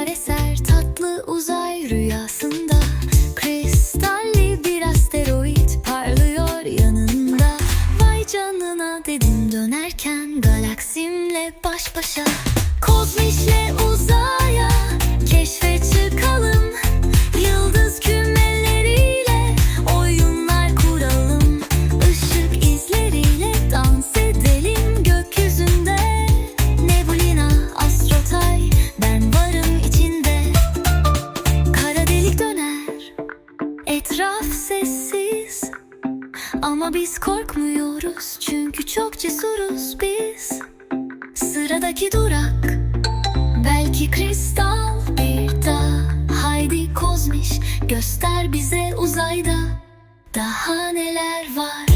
rüzgar tatlı uzay rüyasında. Kristalli bir asteroid parlıyor yanında. Vay canına dedim dönerken galaksimle baş başa. Kozmişle uzay Ama biz korkmuyoruz Çünkü çok cesuruz biz. Sıradaki durak Belki kristal bir dağ. Haydi kozmiş Göster bize uzayda Daha neler var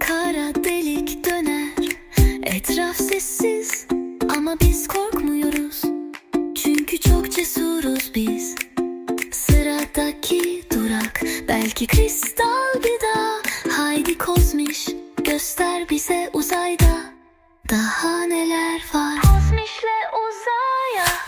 Kara delik döner. Etraf sessiz Ama biz korkmuyoruz Aklımdaki durak Belki kristal bir dağ. Haydi kozmiş Göster bize uzayda. Daha neler var? Kozmişle uzaya.